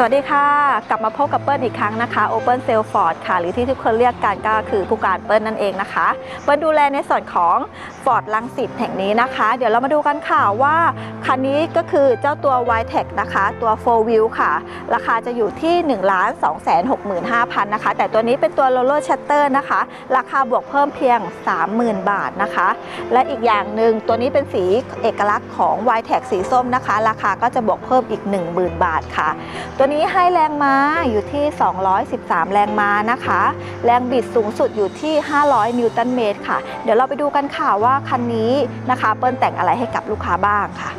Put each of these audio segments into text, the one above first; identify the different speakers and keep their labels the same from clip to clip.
Speaker 1: สวัสดีค่ะ กลับมาพบกับเปิ้ลอีกครั้งนะคะ Open Sale Ford ค่ะ หรือที่ทุกคนเรียกกันก็คือผู้การเปิ้ลนั่นเองนะคะ เปิ้ลดูแลในส่วนของ Ford ลังสิตแห่งนี้นะคะ เดี๋ยวเรามาดูกันค่ะว่า คันนี้ก็คือเจ้าตัว y t e c นะคะ ตัว 4 Wheel ค่ะ ราคาจะอยู่ที่ 1 2 6 5 0 0 0 นะคะ แต่ตัวนี้เป็นตัว Roller Shutter นะคะ ราคาบวกเพิ่มเพียง 30,000 บาทนะคะ และอีกอย่างหนึ่งตัวนี้เป็นสีเอกลักษณ์ของ y t e c สีส้มนะคะ ราคาก็จะบวกเพิ่มอีก 10,000 บาทค่ะตัวนี้ให้แรงม้าอยู่ที่ 213 แรงม้านะคะ แรงบิดสูงสุดอยู่ที่ 500 นิวตันเมตรค่ะ เดี๋ยวเราไปดูกันค่ะว่าคันนี้นะคะ เปิ้ลแต่งอะไรให้กับลูกค้าบ้างค่ะ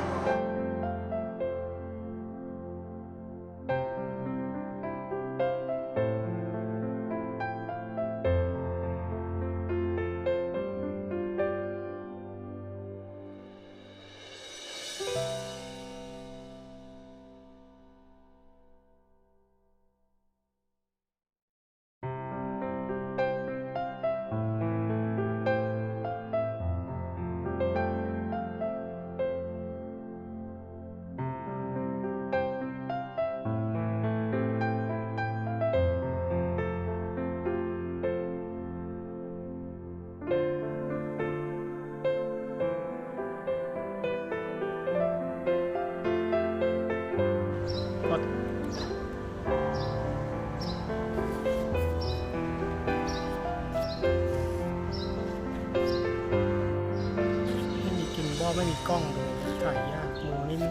Speaker 2: ไม่มีกล้องเลยถ่ายยากมุมนิ่ม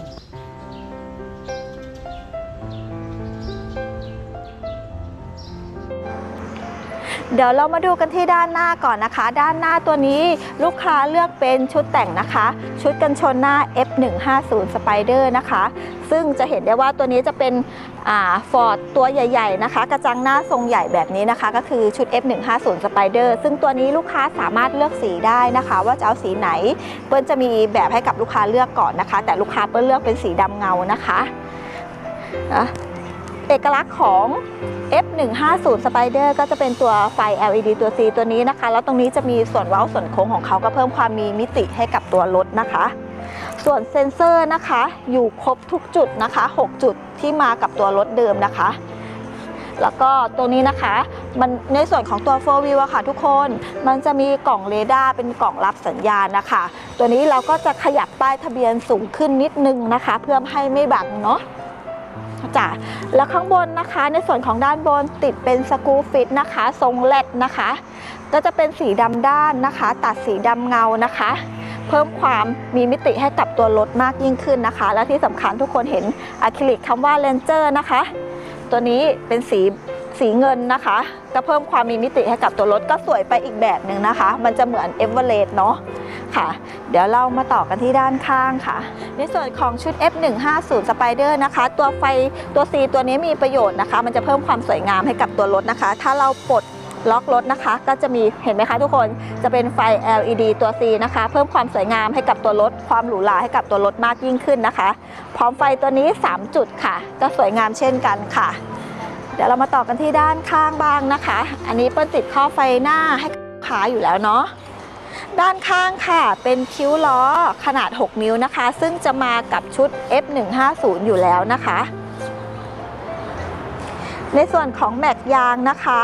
Speaker 1: เดี๋ยวเรามาดูกันที่ด้านหน้าก่อนนะคะ ด้านหน้าตัวนี้ลูกค้าเลือกเป็นชุดแต่งนะคะ ชุดกันชนหน้า F150 Spider นะคะ ซึ่งจะเห็นได้ว่าตัวนี้จะเป็นฟอร์ดตัวใหญ่ ๆ นะคะ กระจังหน้าทรงใหญ่แบบนี้นะคะ ก็คือชุด F150 Spider ซึ่งตัวนี้ลูกค้าสามารถเลือกสีได้นะคะ ว่าจะเอาสีไหน เปิ้ลจะมีแบบให้กับลูกค้าเลือกก่อนนะคะ แต่ลูกค้าเปิ้ลเลือกเป็นสีดำเงานะคะนะ เอกลักษณ์ของ F150 Spider ก็จะเป็นตัวไฟ LED ตัว C ตัวนี้นะคะ แล้วตรงนี้จะมีส่วนเว้าส่วนโค้งของเขาก็เพิ่มความมีมิติให้กับตัวรถนะคะ ส่วนเซ็นเซอร์นะคะอยู่ครบทุกจุดนะคะ 6 จุดที่มากับตัวรถเดิมนะคะ แล้วก็ตัวนี้นะคะมันในส่วนของตัว 4 wheel อะค่ะทุกคนมันจะมีกล่องเรดาร์เป็นกล่องรับสัญญาณนะคะ ตัวนี้เราก็จะขยับป้ายทะเบียนสูงขึ้นนิดนึงนะคะ เพื่อให้ไม่บังเนาะ จ้ะแล้วข้างบนนะคะในส่วนของด้านบนติดเป็นสกูฟิตนะคะ ทรงแลดนะคะ ก็จะเป็นสีดำด้านนะคะ ตัดสีดำเงานะคะ เพิ่มความมีมิติให้กับตัวรถมากยิ่งขึ้นนะคะ และที่สำคัญทุกคนเห็นอะคริลิกคำว่าเลนเจอร์นะคะ ตัวนี้เป็นสีสีเงินนะคะก็เพิ่มความมีมิติให้กับตัวรถก็สวยไปอีกแบบหนึ่งนะคะ มันจะเหมือนเอเวอเรสต์เนาะ ค่ะ เดี๋ยวเรามาต่อกันที่ด้านข้างค่ะ ในส่วนของชุด F150 Spider นะคะ ตัวไฟตัว C ตัวนี้มีประโยชน์นะคะ มันจะเพิ่มความสวยงามให้กับตัวรถนะคะ ถ้าเราปลดล็อกรถนะคะ ก็จะมีเห็นไหมคะทุกคนจะเป็นไฟ LED ตัว C นะคะ เพิ่มความสวยงามให้กับตัวรถ ความหรูหราให้กับตัวรถมากยิ่งขึ้นนะคะ พร้อมไฟตัวนี้ 3 จุดค่ะ ก็สวยงามเช่นกันค่ะ เดี๋ยวเรามาต่อกันที่ด้านข้างบ้างนะคะ อันนี้เปิ้ลติดข้อไฟหน้าให้กับลูกค้าอยู่แล้วเนาะ ด้านข้างค่ะ เป็นคิ้วล้อขนาด 6 นิ้วนะคะ ซึ่งจะมากับชุด F150 อยู่แล้วนะคะ ในส่วนของแม็กยางนะคะ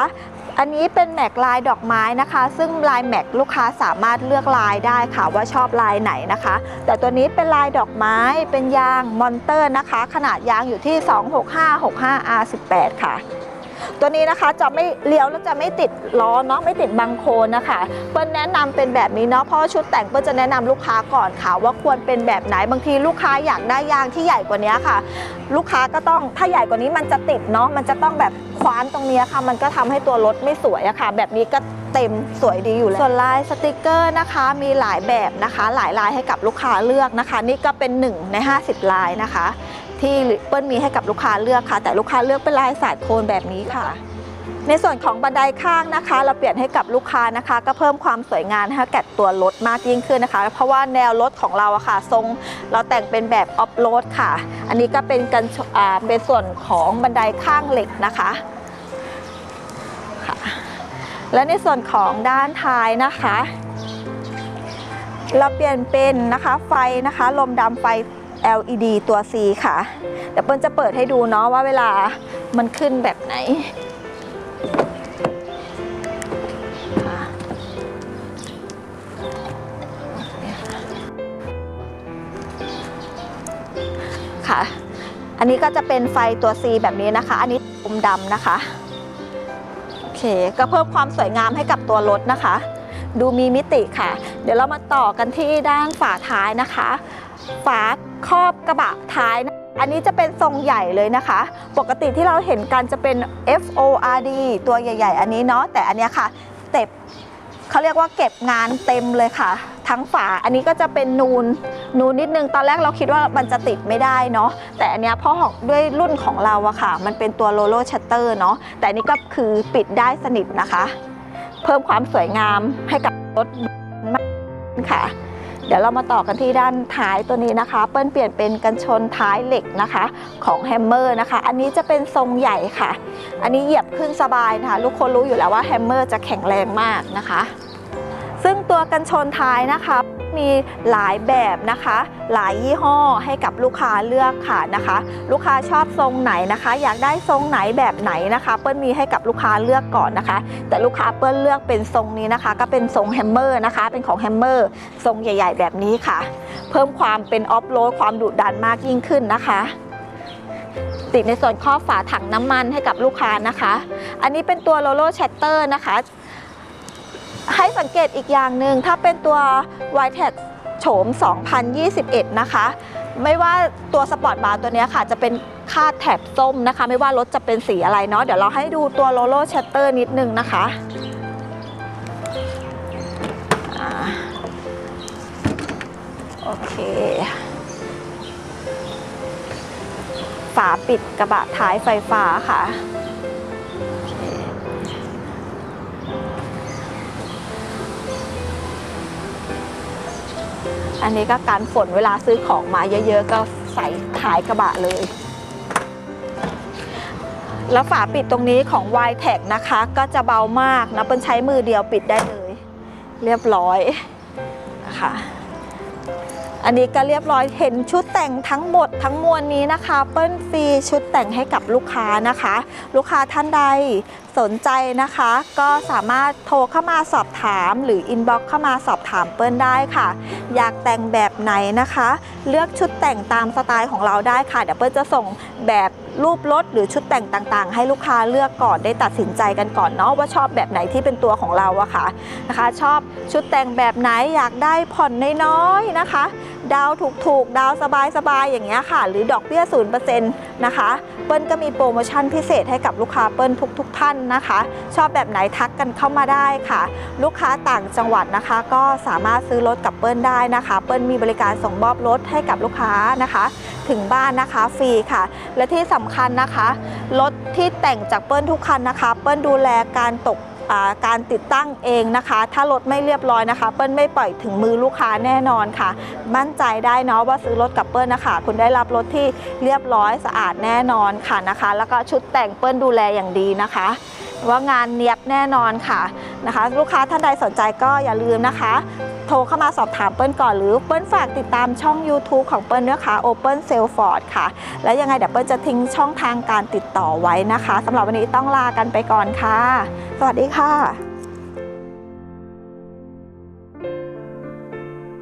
Speaker 1: อันนี้เป็นแม็กลายดอกไม้นะคะ ซึ่งลายแม็กลูกค้าสามารถเลือกลายได้ค่ะว่าชอบลายไหนนะคะ แต่ตัวนี้เป็นลายดอกไม้เป็นยางมอนเตอร์นะคะ ขนาดยางอยู่ที่ 26565 R18 ค่ะ ตัวนี้นะคะจะไม่เลี้ยวแล้วจะไม่ติดล้อเนาะไม่ติดบังโคลนนะคะเปิ้ลแนะนำเป็นแบบนี้เนาะเพราะชุดแต่งเปิ้ลจะแนะนำลูกค้าก่อนค่ะ ว่าควรเป็นแบบไหนบางทีลูกค้าอยากได้ยางที่ใหญ่กว่านี้ค่ะ ลูกค้าก็ต้องถ้าใหญ่กว่านี้มันจะติดเนาะมันจะต้องแบบคว้านตรงนี้ค่ะ มันก็ทำให้ตัวรถไม่สวยอะค่ะ แบบนี้ก็เต็มสวยดีอยู่แล้วส่วนลายสติกเกอร์นะคะมีหลายแบบนะคะ หลายลายให้กับลูกค้าเลือกนะคะ นี่ก็เป็น 1 ใน 50 ลายนะคะ ที่เปิ้ลมีให้กับลูกค้าเลือกค่ะ แต่ลูกค้าเลือกเป็นลายสายโทนแบบนี้ค่ะ ในส่วนของบันไดข้างนะคะ เราเปลี่ยนให้กับลูกค้านะคะ ก็เพิ่มความสวยงามให้แก่ตัวรถมากยิ่งขึ้นนะคะ เพราะว่าแนวรถของเราอะค่ะ ทรงเราแต่งเป็นแบบออฟโรดค่ะ อันนี้ก็เป็นกันอ่าเป็นส่วนของบันไดข้างเหล็กนะคะค่ะและในส่วนของด้านท้ายนะคะ เราเปลี่ยนเป็นนะคะไฟนะคะ ลมดำไฟ LED ตัว C ค่ะ เดี๋ยวเปิ้ลจะเปิดให้ดูเนาะว่าเวลามันขึ้นแบบไหนค่ะค่ะอันนี้ก็จะเป็นไฟตัว C แบบนี้นะคะ อันนี้ปุ่มดำนะคะ โอเค ก็เพิ่มความสวยงามให้กับตัวรถนะคะ ดูมีมิติค่ะ เดี๋ยวเรามาต่อกันที่ด้านฝาท้ายนะคะ ฝา ครอบกระบะท้ายนะอันนี้จะเป็นทรงใหญ่เลยนะคะ ปกติที่เราเห็นกันจะเป็น F O R D ตัวใหญ่ ๆ อันนี้เนาะแต่อันนี้ค่ะเต็บเขาเรียกว่าเก็บงานเต็มเลยค่ะ ทั้งฝาอันนี้ก็จะเป็นนูนนูนนิดนึงตอนแรกเราคิดว่ามันจะติดไม่ได้เนาะแต่อันเนี้ยเพราะขอด้วยรุ่นของเราอะค่ะ มันเป็นตัวโลโลชัตเตอร์เนาะแต่อันนี้ก็คือปิดได้สนิทนะคะ เพิ่มความสวยงามให้กับรถมากค่ะ เดี๋ยวเรามาต่อกันที่ด้านท้ายตัวนี้นะคะ เปิ้ลเปลี่ยนเป็นกันชนท้ายเหล็กนะคะ ของแฮมเมอร์นะคะ อันนี้จะเป็นทรงใหญ่ค่ะ อันนี้เหยียบขึ้นสบายนะคะ ลูกคนรู้อยู่แล้วว่าแฮมเมอร์จะแข็งแรงมากนะคะ ตัวกันชนท้ายนะคะ มีหลายแบบนะคะ หลายยี่ห้อให้กับลูกค้าเลือกค่ะนะคะ ลูกค้าชอบทรงไหนนะคะ อยากได้ทรงไหนแบบไหนนะคะ เปิ้ลมีให้กับลูกค้าเลือกก่อนนะคะ แต่ลูกค้าเปิ้ลเลือกเป็นทรงนี้นะคะ ก็เป็นทรงแฮมเมอร์นะคะ เป็นของแฮมเมอร์ทรงใหญ่ ๆ แบบนี้ค่ะ เพิ่มความเป็นออฟโรดความดุดันมากยิ่งขึ้นนะคะติดในส่วนข้อบฝาถังน้ำมันให้กับลูกค้านะคะ อันนี้เป็นตัวโลโลชัตเตอร์นะคะ ให้สังเกตอีกอย่างหนึ่งถ้าเป็นตัว y t e c โฉม 2021 นะคะ ไม่ว่าตัวสปอร์ตบาร์ตัวนี้ค่ะ จะเป็นคาดแถบส้มนะคะ ไม่ว่ารถจะเป็นสีอะไรเนาะเดี๋ยวเราให้ดูตัวโลโลชัตเตอร์นิดนึงนะคะโอเคฝาปิดกระบะท้ายไฟฟ้าค่ะ อันนี้ก็การฝนเวลาซื้อของมาเยอะๆ ก็ใส่ท้ายกระบะเลย แล้วฝาปิดตรงนี้ของ y t e c นะคะ ก็จะเบามากนะเป็นใช้มือเดียวปิดได้เลย เรียบร้อยนะคะ อันนี้ก็เรียบร้อยเห็นชุดแต่งทั้งหมดทั้งมวลนี้นะคะ เปิ้ลฟรีชุดแต่งให้กับลูกค้านะคะ ลูกค้าท่านใดสนใจนะคะ ก็สามารถโทรเข้ามาสอบถามหรืออินบ็อกเข้ามาสอบถามเปิ้ลได้ค่ะ อยากแต่งแบบไหนนะคะ เลือกชุดแต่งตามสไตล์ของเราได้ค่ะเดี๋ยวเปิ้ลจะส่งแบบ รูปรถหรือชุดแต่งต่างๆ ให้ลูกค้าเลือกก่อนได้ตัดสินใจกันก่อนเนาะว่าชอบแบบไหนที่เป็นตัวของเราอะค่ะนะคะ ชอบชุดแต่งแบบไหนอยากได้ผ่อนน้อยๆนะคะ ดาวถูกๆ ดาวสบายๆ อย่างเงี้ยค่ะ หรือดอกเบี้ย0%นะคะเปิ้ลก็มีโปรโมชั่นพิเศษให้กับลูกค้าเปิ้ลทุก ๆ ท่านนะคะ ชอบแบบไหนทักกันเข้ามาได้ค่ะ ลูกค้าต่างจังหวัดนะคะ ก็สามารถซื้อรถกับเปิ้ลได้นะคะ เปิ้ลมีบริการส่งมอบรถให้กับลูกค้านะคะ ถึงบ้านนะคะฟรีค่ะ และที่สำคัญนะคะรถที่แต่งจากเปิ้ลทุกคันนะคะ เปิ้ลดูแลการตกการติดตั้งเองนะคะ ถ้ารถไม่เรียบร้อยนะคะ เปิ้ลไม่ปล่อยถึงมือลูกค้าแน่นอนค่ะ มั่นใจได้เนาะว่าซื้อรถกับเปิ้ลนะคะ คุณได้รับรถที่เรียบร้อยสะอาดแน่นอนค่ะนะคะ แล้วก็ชุดแต่งเปิ้ลดูแลอย่างดีนะคะ ว่างานเนียบแน่นอนค่ะนะคะ ลูกค้าท่านใดสนใจก็อย่าลืมนะคะ โทรเข้ามาสอบถามเปิ้ลก่อนหรือเปิ้ลฝากติดตามช่อง YouTube ของเปิ้ลด้วยค่ะ Open s a l e f o r d ค่ะ แล้วยังไงเดี๋ยวเปิ้ลจะทิ้งช่องทางการติดต่อไว้นะคะสำหรับวันนี้ต้องลากันไปก่อนค่ะ สวัสดีค่ะ